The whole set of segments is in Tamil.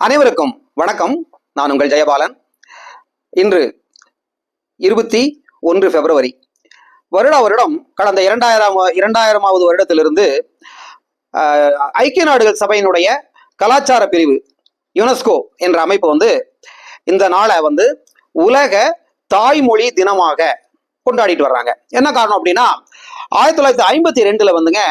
அனைவருக்கும் வணக்கம். நான் உங்கள் ஜெயபாலன். இன்று இருபத்தி ஒன்று பிப்ரவரி வருட வருடம் கடந்த இரண்டாயிரம் இரண்டாயிரமாவது வருடத்திலிருந்து ஐக்கிய நாடுகள் சபையினுடைய கலாச்சார பிரிவு யுனெஸ்கோ என்ற அமைப்பு வந்து இந்த நாளை வந்து உலக தாய்மொழி தினமாக கொண்டாடிட்டு வர்றாங்க. என்ன காரணம் அப்படின்னா ஆயிரத்தி தொள்ளாயிரத்தி ஐம்பத்தி ரெண்டுல வந்துங்க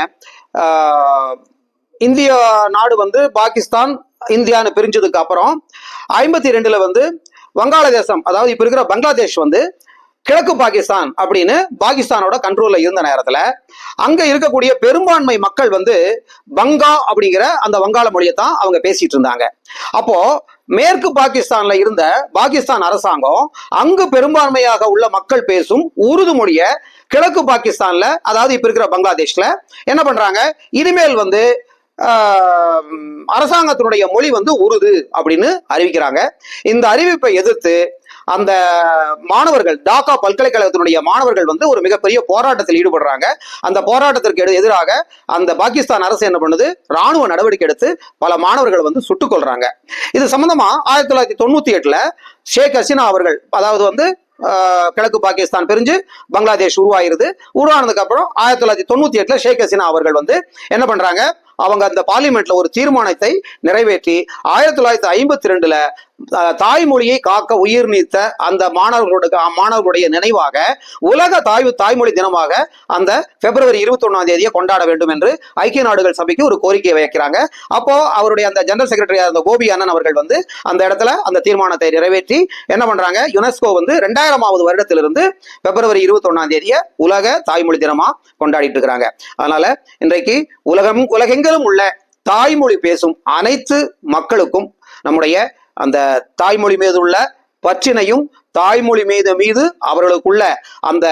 இந்திய நாடு வந்து பாகிஸ்தான் இந்தியான்னு பிரிஞ்சதுக்கு அப்புறம் ஐம்பத்தி ரெண்டுல வந்து வங்காளதேசம் அதாவது இப்ப இருக்கிற பங்களாதேஷ் வந்து கிழக்கு பாகிஸ்தான் அப்படின்னு பாகிஸ்தானோட கண்ட்ரோல்ல இருந்த நேரத்துல அங்க இருக்கக்கூடிய பெரும்பான்மை மக்கள் வந்து பங்கா அப்படிங்கிற அந்த வங்காள மொழியை தான் அவங்க பேசிட்டு இருந்தாங்க. அப்போ மேற்கு பாகிஸ்தான்ல இருந்த பாகிஸ்தான் அரசாங்கம் அங்கு பெரும்பான்மையாக உள்ள மக்கள் பேசும் உருது மொழியை கிழக்கு பாகிஸ்தான்ல அதாவது இப்ப இருக்கிற பங்களாதேஷ்ல என்ன பண்றாங்க? இனிமேல் வந்து அரசாங்கத்தினுடைய மொழி வந்து உருது அப்படின்னு அறிவிக்கிறாங்க. இந்த அறிவிப்பை எதிர்த்து அந்த மாணவர்கள் டாக்கா பல்கலைக்கழகத்தினுடைய மாணவர்கள் வந்து ஒரு மிகப்பெரிய போராட்டத்தில் ஈடுபடுறாங்க. அந்த போராட்டத்திற்கு எடு- எதிராக அந்த பாகிஸ்தான் அரசு என்ன பண்ணுது? ராணுவ நடவடிக்கை எடுத்து பல மாணவர்கள் வந்து சுட்டுக் கொள்றாங்க இது சம்பந்தமா ஆயிரத்தி தொள்ளாயிரத்தி தொண்ணூத்தி எட்டுல ஷேக் ஹசீனா அவர்கள் அதாவது வந்து கிழக்கு பாகிஸ்தான் பிரிஞ்சு பங்களாதேஷ் உருவாயிருது. உருவானதுக்கு அப்புறம் ஆயிரத்தி தொள்ளாயிரத்தி தொண்ணூத்தி எட்டுல ஷேக் ஹசீனா அவர்கள் வந்து என்ன பண்றாங்க? அவங்க அந்த பார்லிமெண்ட்ல ஒரு தீர்மானத்தை நிறைவேற்றி ஆயிரத்தி தொள்ளாயிரத்தி ஐம்பத்தி ரெண்டுல தாய்மொழியை காக்க உயிர் நீத்த அந்த மாணவர்களோட மாணவர்களுடைய நினைவாக உலக தாய் தாய்மொழி தினமாக அந்த பிப்ரவரி இருபத்தி ஒன்னாம் தேதியை கொண்டாட வேண்டும் என்று ஐக்கிய நாடுகள் சபைக்கு ஒரு கோரிக்கையை வைக்கிறாங்க. அப்போ அவருடைய அந்த ஜெனரல் செக்ரட்டரியாக இருந்த கோபி அண்ணன் அவர்கள் வந்து அந்த இடத்துல அந்த தீர்மானத்தை நிறைவேற்றி என்ன பண்றாங்க? யுனெஸ்கோ வந்து ரெண்டாயிரமாவது வருடத்திலிருந்து பிப்ரவரி இருபத்தி ஒன்னாம் தேதியை உலக தாய்மொழி தினமா கொண்டாடிட்டு இருக்கிறாங்க. அதனால இன்றைக்கு உலகம் உலகெங்கிலும் உள்ள தாய்மொழி பேசும் அனைத்து மக்களுக்கும் நம்முடைய அந்த தாய்மொழி மீது உள்ள பற்றினையும் தாய்மொழி மீது மீது அவர்களுக்குள்ள அந்த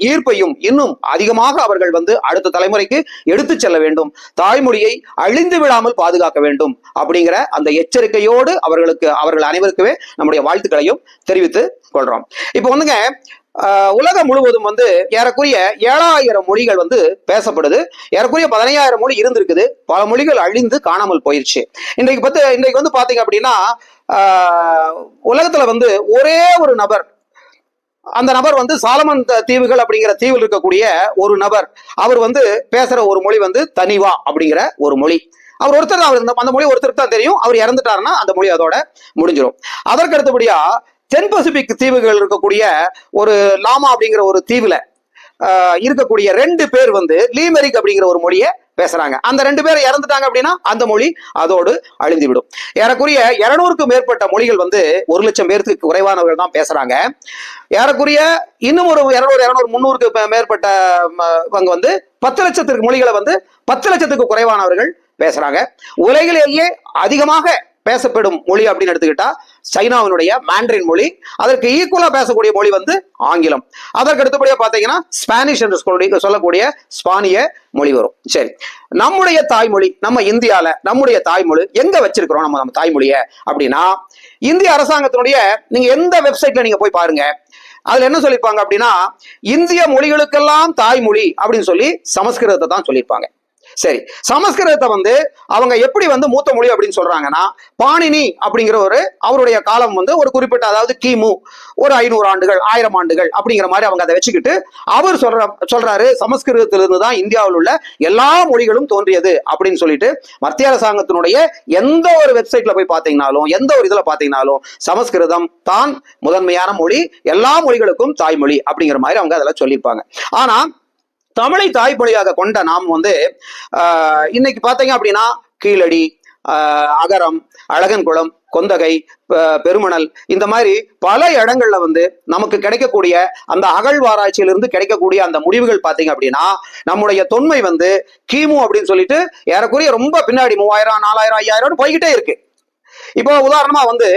ஈர்ப்பையும் இன்னும் அதிகமாக அவர்கள் வந்து அடுத்த தலைமுறைக்கு எடுத்து செல்ல வேண்டும். தாய்மொழியை அழிந்து விடாமல் பாதுகாக்க வேண்டும் அப்படிங்கிற அந்த எச்சரிக்கையோடு அவர்களுக்கு அவர்கள் அனைவருக்குமே நம்முடைய வாழ்த்துக்களையும் தெரிவித்து கொள்றோம். இப்போ வந்துங்க ஆஹ், உலகம் முழுவதும் வந்து ஏறக்குறைய ஏழாயிரம் மொழிகள் வந்து பேசப்படுது. ஏறக்குறைய பதினையாயிரம் மொழி இருந்திருக்குது. பல மொழிகள் அழிந்து காணாமல் போயிருச்சு. இன்றைக்கு பத்து இன்றைக்கு வந்து பாத்தீங்க அப்படின்னா உலகத்துல வந்து ஒரே ஒரு நபர். அந்த நபர் வந்து சாலமன் தீவுகள் அப்படிங்கிற தீவில் இருக்கக்கூடிய ஒரு நபர். அவர் வந்து பேசுற ஒரு மொழி வந்து தனிவா அப்படிங்கிற ஒரு மொழி. அவர் ஒருத்தர் அவர் இந்த- அந்த மொழி ஒருத்தருக்கு தான் தெரியும். அவர் இறந்துட்டாருன்னா அந்த மொழி அதோட முடிஞ்சிடும் அதற்கு அடுத்தபடியா தென் பசிபிக் தீவுகள் இருக்கக்கூடிய ஒரு லாமா அப்படிங்கிற ஒரு தீவுல இருக்கக்கூடிய ரெண்டு பேர் வந்து லீமெரிக் அப்படிங்கிற ஒரு மொழியை பேசுறாங்க. அந்த ரெண்டு பேர் இறந்துட்டாங்க அப்படின்னா அந்த மொழி அதோடு அழிந்து விடும் ஏறக்குறைய இருநூறுக்கும் மேற்பட்ட மொழிகள் வந்து ஒரு லட்சம் பேருக்கு குறைவானவர்கள் தான் பேசுறாங்க. ஏறக்குறைய இன்னும் ஒரு இருநூறு இரநூறு முந்நூறுக்கு மேற்பட்ட அங்க வந்து பத்து லட்சத்திற்கு மொழிகளை வந்து பத்து லட்சத்துக்கு குறைவானவர்கள் பேசுறாங்க. உலகிலேயே அதிகமாக பேசப்படும் மொழி அப்படின்னு எடுத்துக்கிட்டா சைனாவினுடைய மாண்ட்ரின் மொழி. அதற்கு ஈக்குவலா பேசக்கூடிய மொழி வந்து ஆங்கிலம். அதற்கு அடுத்தபடியா பாத்தீங்கன்னா ஸ்பானிஷ் என்று சொல்லக்கூடிய சொல்லக்கூடிய ஸ்பானிய மொழி வரும். சரி. நம்முடைய தாய்மொழி நம்ம இந்தியால நம்முடைய தாய்மொழி எங்க வச்சிருக்கிறோம் நம்ம நம்ம தாய்மொழிய அப்படின்னா இந்திய அரசாங்கத்தினுடைய நீங்க எந்த வெப்சைட்ல நீங்க போய் பாருங்க. அதுல என்ன சொல்லியிருப்பாங்க அப்படின்னா இந்திய மொழிகளுக்கெல்லாம் தாய்மொழி அப்படின்னு சொல்லி சமஸ்கிருதத்தை தான் சொல்லியிருப்பாங்க. சரி சமஸ்கிருதத்தை வந்து அவங்க எப்படி வந்து மூத்த மொழி அப்படின்னு சொல்றாங்கன்னா பாணினி அப்படிங்கிற ஒரு அவருடைய காலம் வந்து ஒரு குறிப்பிட்ட அதாவது கிமு ஒரு ஐநூறு ஆண்டுகள் ஆயிரம் ஆண்டுகள் அப்படிங்கிற மாதிரி அவங்க அதை வச்சுக்கிட்டு அவர் சொல்ற சொல்றாரு சமஸ்கிருதத்திலிருந்து தான் இந்தியாவில் உள்ள எல்லா மொழிகளும் தோன்றியது அப்படின்னு சொல்லிட்டு மத்திய அரசாங்கத்தினுடைய எந்த ஒரு வெப்சைட்ல போய் பார்த்தீங்கனாலும் எந்த ஒரு இதுல பார்த்தீங்கனாலும் சமஸ்கிருதம் தான் முதன்மையான மொழி எல்லா மொழிகளுக்கும் தாய்மொழி அப்படிங்கிற மாதிரி அவங்க அதெல்லாம் சொல்லியிருப்பாங்க. ஆனா தமிழை தாய்மொழியாக கொண்ட நாம் வந்து ஆஹ், இன்னைக்கு பார்த்தீங்க அப்படின்னா கீழடி ஆஹ், அகரம் அழகன்குளம் கொந்தகை பெருமணல் இந்த மாதிரி பல இடங்கள்ல வந்து நமக்கு கிடைக்கக்கூடிய அந்த அகழ்வாராய்ச்சியிலிருந்து கிடைக்கக்கூடிய அந்த முடிவுகள் பார்த்தீங்க அப்படின்னா நம்முடைய தொன்மை வந்து கிமு அப்படின்னு சொல்லிட்டு ஏறக்குறைய ரொம்ப பின்னாடி மூவாயிரம் நாலாயிரம் ஐயாயிரம் போய்கிட்டே இருக்கு. இப்போ உதாரணமா வந்து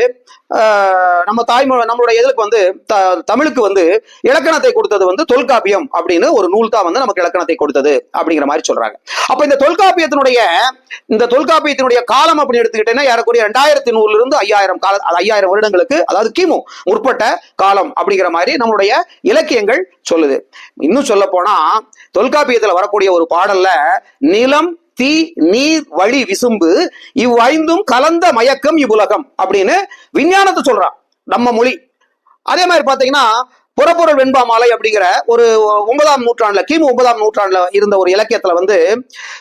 ஆஹ், நம்ம தாய்மொழி நம்மளுடைய இதுக்கு வந்து த- தமிழுக்கு வந்து இலக்கணத்தை கொடுத்தது வந்து தொல்காப்பியம் அப்படின்னு ஒரு நூல் தான் வந்து நமக்கு இலக்கணத்தை கொடுத்தது அப்படிங்கிற மாதிரி சொல்றாங்க. அப்ப இந்த தொல்காப்பியத்தினுடைய இந்த தொல்காப்பியத்தினுடைய காலம் அப்படின்னு எடுத்துக்கிட்டேன்னா ஏறக்குறைய ரெண்டாயிரத்தி நூறுல இருந்து ஐயாயிரம் கால ஐயாயிரம் வருடங்களுக்கு அதாவது கிமு முற்பட்ட காலம் அப்படிங்கிற மாதிரி நம்மளுடைய இலக்கியங்கள் சொல்லுது. இன்னும் சொல்ல போனா தொல்காப்பியத்துல வரக்கூடிய ஒரு பாடல்ல நிலம் தீ நீர் வழி விசும்பு இவ்வைந்தும் கலந்த மயக்கம் இவ்வுலகம் அப்படின்னு விஞ்ஞானத்தை சொல்றான் நம்ம மொழி. அதே மாதிரி பாத்தீங்கன்னா புறப்பொருள் வெண்பா மாலை அப்படிங்கிற ஒரு ஒன்பதாம் நூற்றாண்டுல கிமு ஒன்பதாம் நூற்றாண்டுல இருந்த ஒரு இலக்கியத்துல வந்து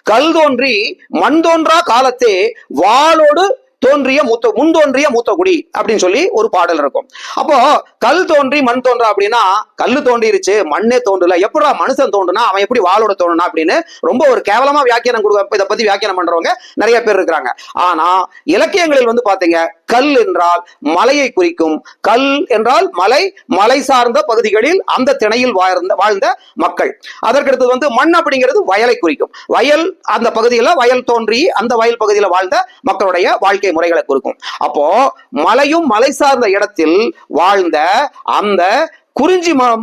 கல் தோன்றி மண் தோன்றா காலத்தே வாளோடு தோன்றிய மூத்த முன் தோன்றிய மூத்த குடி அப்படின்னு சொல்லி ஒரு பாடல் இருக்கும். அப்போ கல் தோன்றி மண் தோன்றா அப்படின்னா கல் தோன்றிருச்சு மண்ணே தோன்றல. எப்படா மனுஷன் தோன்றுனா அவன் எப்படி வாழோட தோணுனா அப்படின்னு ரொம்ப ஒரு கேவலமா வியாக்கியானம் கொடுக்க இதை பத்தி வியாக்கியானம் பண்றவங்க நிறைய பேர் இருக்கிறாங்க. ஆனா இலக்கியங்களில் வந்து பாத்தீங்க கல் என்றால் மலையை குறிக்கும். கல் என்றால் மலை மலை சார்ந்த பகுதிகளில் அந்த திணையில் வாழ்ந்த வாழ்ந்த மக்கள். அதற்கடுத்தது வந்து மண் அப்படிங்கிறது வயலை குறிக்கும். வயல் அந்த பகுதியில் வயல் தோன்றி அந்த வயல் பகுதியில் வாழ்ந்த மக்களுடைய வாழ்க்கை முறைகளை குறிக்கும். அப்போ மலையும் மலை சார்ந்த இடத்தில் வாழ்ந்த அந்த குறிஞ்சி ம-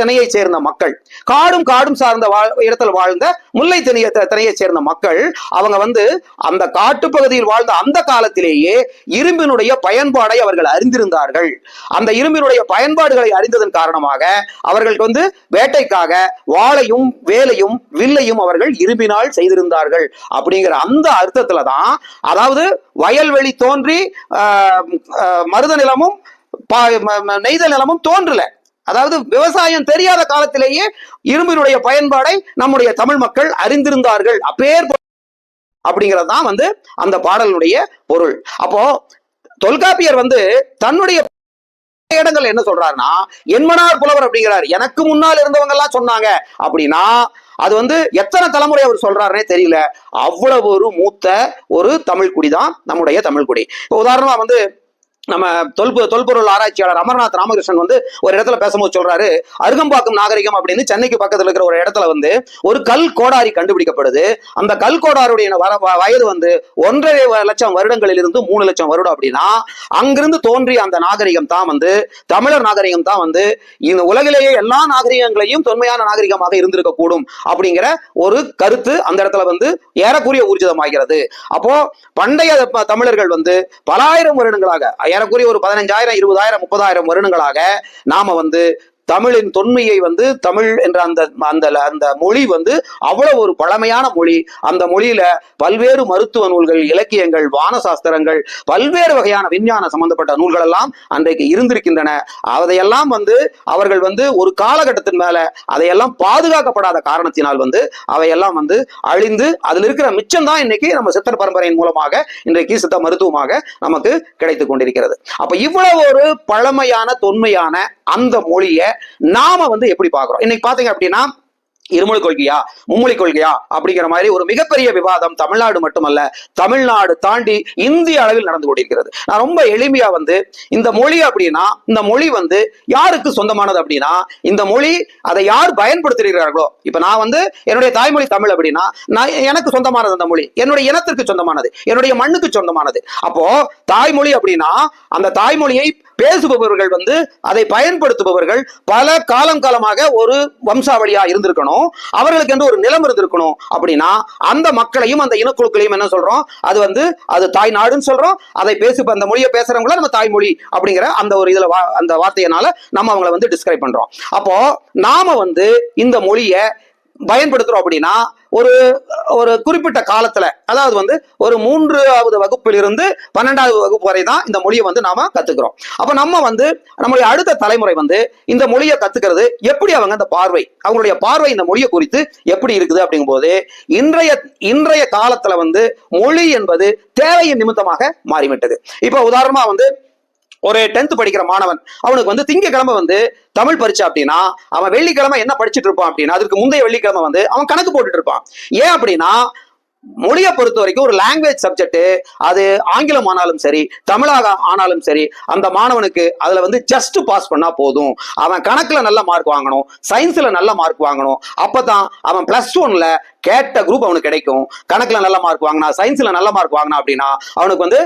திணையைச் சேர்ந்த மக்கள் காடும் காடும் சார்ந்த வாழ் இடத்துல வாழ்ந்த முல்லை திணைய திணையைச் சேர்ந்த மக்கள் அவங்க வந்து அந்த காட்டுப்பகுதியில் வாழ்ந்த அந்த காலத்திலேயே இரும்பினுடைய பயன்பாடை அவர்கள் அறிந்திருந்தார்கள். அந்த இரும்பினுடைய பயன்பாடுகளை அறிந்ததன் காரணமாக அவர்களுக்கு வந்து வேட்டைக்காக வாளையும் வேலையும் வில்லையும் அவர்கள் இரும்பினால் செய்திருந்தார்கள். அப்படிங்கிற அந்த அர்த்தத்துல தான் அதாவது வயல்வெளி தோன்றி மருத நிலமும் நெய்தல் நிலமும் தோன்றல. அதாவது விவசாயம் தெரியாத காலத்திலேயே இரும்பினுடைய பயன்பாடை நம்முடைய தமிழ் மக்கள் அறிந்திருந்தார்கள். அப்பேர் அப்படிங்கிறது தான் வந்து அந்த பாடலுடைய பொருள். அப்போ தொல்காப்பியர் வந்து தன்னுடைய இடங்கள் என்ன சொல்றாருன்னா என்மனார் புலவர் அப்படிங்கிறார். எனக்கு முன்னால் இருந்தவங்க எல்லாம் சொன்னாங்க. அப்படின்னா அது வந்து எத்தனை தலைமுறை அவர் சொல்றாருனே தெரியல. அவ்வளவு ஒரு மூத்த ஒரு தமிழ் தான் நம்முடைய தமிழ் குடி. இப்போ உதாரணமா வந்து நம்ம தொல்பு தொல்பொருள் ஆராய்ச்சியாளர் அமர்நாத் ராமகிருஷ்ணன் வந்து ஒரு இடத்துல பேசும்போது சொல்றாரு அருகம்பாக்கம் நாகரிகம் அப்படின்னு சென்னைக்கு பக்கத்துல இருக்கிற ஒரு இடத்துல வந்து ஒரு கல் கோடாரி கண்டுபிடிக்கப்படுது. அந்த கல் கோடாருடைய வயது வந்து ஒன்றரை லட்சம் வருடங்களில் இருந்து மூணு லட்சம் வருடம் அப்படின்னா அங்கிருந்து தோன்றிய அந்த நாகரிகம் தான் வந்து தமிழர் நாகரிகம் தான் வந்து இந்த உலகிலேயே எல்லா நாகரிகங்களையும் தொன்மையான நாகரிகமாக இருந்திருக்க கூடும் அப்படிங்கிற ஒரு கருத்து அந்த இடத்துல வந்து ஏறக்குறைய ஊர்ஜிதமாகிறது. அப்போ பண்டைய தமிழர்கள் வந்து பல ஆயிரம் வருடங்களாக ஏறக்குறைய ஒரு பதினஞ்சாயிரம் இருபதாயிரம் முப்பதாயிரம் வருடங்களாக நாம வந்து தமிழின் தொன்மையை வந்து தமிழ் என்ற அந்த அந்த அந்த மொழி வந்து அவ்வளவு ஒரு பழமையான மொழி. அந்த மொழியில பல்வேறு மருத்துவ நூல்கள் இலக்கியங்கள் வான சாஸ்திரங்கள் பல்வேறு வகையான விஞ்ஞான சம்பந்தப்பட்ட நூல்கள் எல்லாம் அன்றைக்கு இருந்திருக்கின்றன. அதையெல்லாம் வந்து அவர்கள் வந்து ஒரு காலகட்டத்தின் மேல அதையெல்லாம் பாதுகாக்கப்படாத காரணத்தினால் வந்து அவையெல்லாம் வந்து அழிந்து அதில் இருக்கிற மிச்சம் தான் இன்னைக்கு நம்ம சித்தர் பரம்பரையின் மூலமாக இன்றைக்கு சித்த மருத்துவமாக நமக்கு கிடைத்து கொண்டிருக்கிறது. அப்ப இவ்வளவு ஒரு பழமையான தொன்மையான அந்த மொழியை நாம வந்து எப்படி பாக்குறோம் இன்னைக்கு பாத்தீங்க அப்படின்னா இருமொழி கொள்கையா மும்மொழி கொள்கையா அப்படிங்கிற மாதிரி ஒரு மிகப்பெரிய விவாதம் தமிழ்நாடு மட்டுமல்ல தமிழ்நாடு தாண்டி இந்திய அளவில் நடந்து கொண்டிருக்கிறது. நான் ரொம்ப எளிமையா வந்து இந்த மொழி அப்படின்னா இந்த மொழி வந்து யாருக்கு சொந்தமானது அப்படின்னா இந்த மொழி அதை யார் பயன்படுத்துகிறார்களோ இப்ப நான் வந்து என்னுடைய தாய்மொழி தமிழ் அப்படின்னா நான் எனக்கு சொந்தமானது அந்த மொழி என்னுடைய இனத்திற்கு சொந்தமானது என்னுடைய மண்ணுக்கு சொந்தமானது. அப்போ தாய்மொழி அப்படின்னா அந்த தாய்மொழியை பேசுபவர்கள் வந்து அதை பயன்படுத்துபவர்கள் பல காலம் காலமாக ஒரு வம்சாவளியா இருந்திருக்கணும். அவர்களுக்கு என்று ஒரு நிலம் இருந்திருக்கணும் அப்படின்னா அந்த மக்களையும் அந்த இனக்குழுக்களையும் என்ன சொல்றோம்? அது வந்து அது தாய் நாடுன்னு சொல்றோம். அதை பேசு அந்த மொழியை பேசுறவங்கள நம்ம தாய்மொழி அப்படிங்கிற அந்த ஒரு இதுல வா- அந்த வார்த்தையினால நம்ம அவங்கள வந்து டிஸ்கிரைப் பண்றோம். அப்போ நாம வந்து இந்த மொழியை பயன்படுத்துறோம் அப்படின்னா ஒரு ஒரு குறிப்பிட்ட காலத்துல அதாவது வந்து ஒரு மூன்றாவது வகுப்பிலிருந்து பன்னெண்டாவது வகுப்பு வரை தான் இந்த மொழியை வந்து நாம கத்துக்கிறோம். அப்ப நம்ம வந்து நம்மளுடைய அடுத்த தலைமுறை வந்து இந்த மொழியை கத்துக்கிறது எப்படி அவங்க அந்த பார்வை அவங்களுடைய பார்வை இந்த மொழியை குறித்து எப்படி இருக்குது அப்படிங்கும்போது இன்றைய இன்றைய காலத்துல வந்து மொழி என்பது தேவையின் நிமித்தமாக மாறிவிட்டது. இப்போ உதாரணமா வந்து ஒரு டென்த் படிக்கிற மாணவன். அவனுக்கு வந்து திங்கக்கிழமை வந்து தமிழ் பரீட்சை அப்படின்னா அவன் வெள்ளிக்கிழமை என்ன படிச்சுட்டு இருப்பான் அப்படின்னா அதுக்கு முந்தைய வெள்ளிக்கிழமை வந்து அவன் கணக்கு போட்டுட்டு இருப்பான். ஏன் அப்படின்னா மொழியை பொறுத்த வரைக்கும் ஒரு லாங்குவேஜ் சப்ஜெக்ட் அது ஆங்கிலம் ஆனாலும் சரி தமிழாக ஆனாலும் சரி அந்த மாணவனுக்கு அதுல வந்து ஜஸ்ட் பாஸ் பண்ணா போதும். அவன் கணக்குல நல்ல மார்க் வாங்கணும் சயின்ஸ்ல நல்ல மார்க் வாங்கணும் அப்பதான் அவன் பிளஸ் ஒன்ல கேட்ட குரூப் அவனுக்கு கிடைக்கும். கணக்குல நல்ல மார்க் வாங்கினா சயின்ஸ்ல நல்ல மார்க் வாங்கினா அப்படின்னா அவனுக்கு வந்து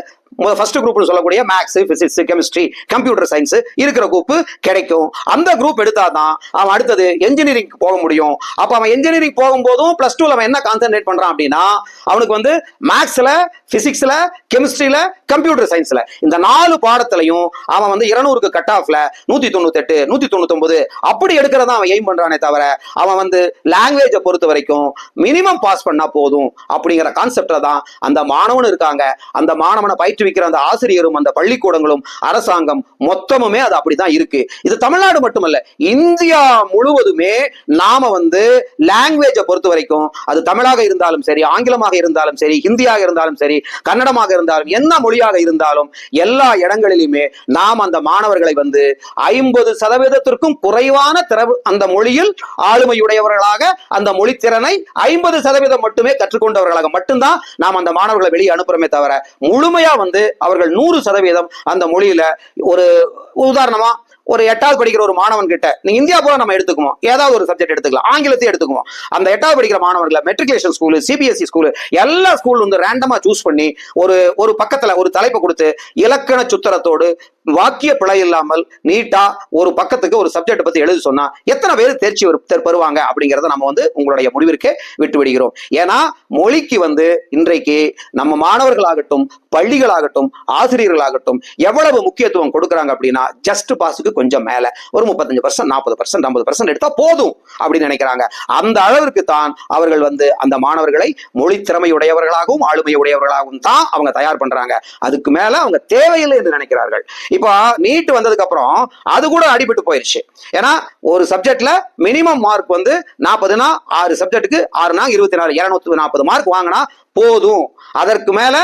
ஃபர்ஸ்ட் குரூப்னு சொல்லக்கூடிய maths physics chemistry computer science இருக்கிற குரூப் கிடைக்கும். அந்த குரூப் எடுத்தாதான் அவன் அடுத்தது என்ஜினியரிங் போக முடியும். அப்ப அவன் என்ஜினியரிங் போகும்போதும் பிளஸ் டூல அவன் என்ன கான்சென்ட்ரேட் பண்றான் அப்படின்னா அவனுக்கு வந்து மேக்ஸ்ல பிசிக்ஸ்ல கெமிஸ்ட்ரியில கம்ப்யூட்டர் சயின்ஸ்ல இந்த நாலு பாடத்திலையும் அவன் வந்து இருநூறுக்கு கட் ஆஃப்ல நூத்தி தொண்ணூத்தி எட்டு நூத்தி தொண்ணூத்தி அப்படி எடுக்கிறதா அவன் எய்ம் பண்றானே தவிர அவன் வந்து லாங்குவேஜை பொறுத்த வரைக்கும் மினிமம் பாஸ் பண்ணா போதும் அப்படிங்கிற கான்செப்ட்ல தான் அந்த மாணவன் இருக்காங்க. அந்த மாணவனை பயிற்றுவிக்கிற அந்த ஆசிரியரும் அந்த பள்ளிக்கூடங்களும் அரசாங்கம் மொத்தமுமே அது அப்படிதான் இருக்கு. இது தமிழ்நாடு மட்டுமல்ல இந்தியா முழுவதுமே நாம வந்து லாங்குவேஜை பொறுத்த வரைக்கும் அது தமிழாக இருந்தாலும் சரி ஆங்கிலமாக இருந்தாலும் சரி ஹிந்தியாக இருந்தாலும் சரி கன்னடமாக இருந்தாலும் என்ன மொழியாக இருந்தாலும் எல்லா இடங்களிலுமே நாம் அந்த மாணவர்களை வந்து ஐம்பது சதவீதத்திற்கும் குறைவான திறவு அந்த மொழியில் ஆளுமையுடையவர்களாக அந்த மொழி திறனை ஐம்பது சதவீதம் மட்டுமே கற்றுக்கொண்டவர்களாக மட்டும்தான் நாம் அந்த மாணவர்களை வெளியே அனுப்புறமே தவிர முழுமையா வந்து அவர்கள் நூறு சதவீதம் அந்த மொழியில ஒரு உதாரணமா ஒரு எட்டாவது படிக்கிற ஒரு மாணவன் கிட்ட நீ இந்தியா போல நம்ம எடுத்துக்குவோம். ஏதாவது ஒரு சப்ஜெக்ட் எடுத்துக்கலாம். ஆங்கிலத்தையும் எடுத்துக்குவோம். அந்த எட்டாவது படிக்கிற மாணவர்களை மெட்ரிகுலேஷன் ஸ்கூலு சிபிஎஸ்சி ஸ்கூலு எல்லா ஸ்கூல் வந்து ரேண்டமா சூஸ் பண்ணி ஒரு ஒரு பக்கத்துல ஒரு தலைப்பை கொடுத்து இலக்கண சுத்தரத்தோடு வாக்கிய பிழை இல்லாமல் நீட்டா ஒரு பக்கத்துக்கு ஒரு சப்ஜெக்ட் பத்தி எழுதி சொன்னா எத்தனை பேர் தேர்ச்சி பெறுவாங்க அப்படிங்கறத நம்ம வந்து உங்களுடைய முடிவிற்கு விட்டு விடுகிறோம் ஏன்னா மொழிக்கு வந்து இன்றைக்கு நம்ம மாணவர்களாகட்டும் பள்ளிகளாகட்டும் ஆசிரியர்களாகட்டும் எவ்வளவு முக்கியத்துவம் கொடுக்குறாங்க அப்படின்னா ஜஸ்ட் பாஸுக்கு கொஞ்சம் மேல ஒரு முப்பத்தஞ்சு பர்சன்ட் நாற்பது பர்சன்ட் ஐம்பது பர்சன்ட் எடுத்தா போதும் அப்படின்னு நினைக்கிறாங்க. அந்த அளவிற்கு தான் அவர்கள் வந்து அந்த மாணவர்களை மொழி திறமையுடையவர்களாகவும் ஆளுமையுடையவர்களாகவும் தான் அவங்க தயார் பண்றாங்க. அதுக்கு மேல அவங்க தேவையில்லை என்று நினைக்கிறார்கள். இப்போ நீட் வந்ததுக்கு அப்புறம் அது கூட அடிபட்டு போயிருச்சு. ஏன்னா ஒரு சப்ஜெக்ட்ல மினிமம் மார்க் வந்து நாற்பதுனா ஆறு சப்ஜெக்ட்டுக்கு ஆறுனா இருபத்தி நாலு இருநூத்தி நாற்பது மார்க் வாங்கினா போதும். அதற்கு மேல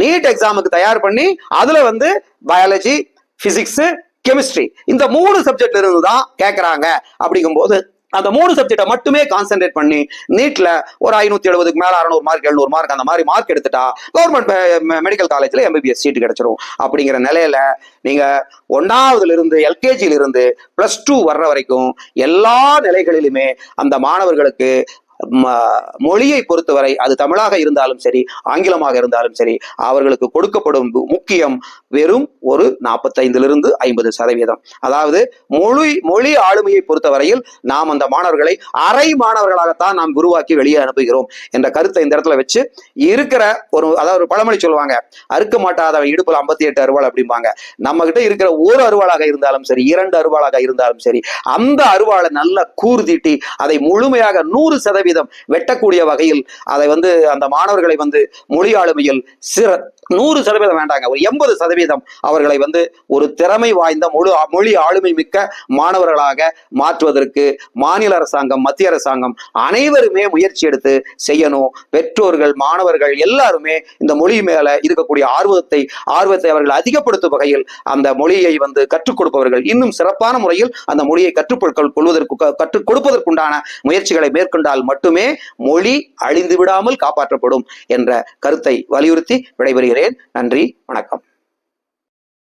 நீட் எக்ஸாமுக்கு தயார் பண்ணி அதுல வந்து பயாலஜி பிசிக்ஸ் கெமிஸ்ட்ரி இந்த மூணு சப்ஜெக்ட்ல இருந்து தான் கேட்கறாங்க அப்படிங்கும்போது அந்த மூணு சப்ஜெக்டை மட்டுமே கான்சென்ட்ரேட் பண்ணி நீட்ல ஒரு ஐநூத்தி எழுபதுக்கு மேல அறுநூறு மார்க் எழுநூறு மார்க் அந்த மாதிரி மார்க் எடுத்துட்டா கவர்மெண்ட் மெடிக்கல் காலேஜ்ல எம்பிபிஎஸ் சீட் கிடைச்சிரும். அப்படிங்கிற நிலையில நீங்க ஒன்னாவதுல இருந்து எல்கேஜில இருந்து பிளஸ் டூ வர்ற வரைக்கும் எல்லா நிலைகளிலுமே அந்த மாணவர்களுக்கு மொழியை பொறுத்தவரை அது தமிழாக இருந்தாலும் சரி ஆங்கிலமாக இருந்தாலும் சரி அவர்களுக்கு கொடுக்கப்படும் முக்கியம் வெறும் ஒரு நாற்பத்தைந்திலிருந்து ஐம்பது சதவீதம். அதாவது மொழி மொழி ஆளுமையை பொறுத்தவரையில் நாம் அந்த மாணவர்களை அரை மாணவர்களாகத்தான் நாம் உருவாக்கி வெளியே அனுப்புகிறோம் என்ற கருத்தை இந்த இடத்துல வச்சு இருக்கிற ஒரு அதாவது ஒரு பழமொழி சொல்லுவாங்க அறுக்க மாட்டாதவன் இடுப்புல ஐம்பத்தி எட்டு அருவாள் அப்படிம்பாங்க. நம்ம கிட்ட இருக்கிற ஒரு அருவாளாக இருந்தாலும் சரி இரண்டு அருவாளாக இருந்தாலும் சரி அந்த அருவாளை நல்லா கூர்தீட்டி அதை முழுமையாக நூறு சதவீதம் வெட்டக்கூடிய வகையில் அதை வந்து அந்த மாணவர்களை வந்து மொழி ஆளுமையில் சிற நூறு சதவீதம் வேண்டாங்க. ஒரு எண்பது சதவீதம் அவர்களை வந்து ஒரு திறமை வாய்ந்த முழு மொழி ஆளுமை மிக்க மாணவர்களாக மாற்றுவதற்கு மாநில அரசாங்கம் மத்திய அரசாங்கம் அனைவருமே முயற்சி எடுத்து செய்யணும். பெற்றோர்கள் மாணவர்கள் எல்லாருமே இந்த மொழி மேல இருக்கக்கூடிய ஆர்வத்தை ஆர்வத்தை அவர்கள் அதிகப்படுத்தும் வகையில் அந்த மொழியை வந்து கற்றுக் கொடுப்பவர்கள் இன்னும் சிறப்பான முறையில் அந்த மொழியை கற்றுக் கொள்வதற்கு கற்றுக் கொடுப்பதற்குண்டான முயற்சிகளை மேற்கொண்டால் மட்டுமே மொழி அழிந்து விடாமல் காப்பாற்றப்படும் என்ற கருத்தை வலியுறுத்தி விடைபெறுகிறேன். நன்றி வணக்கம்.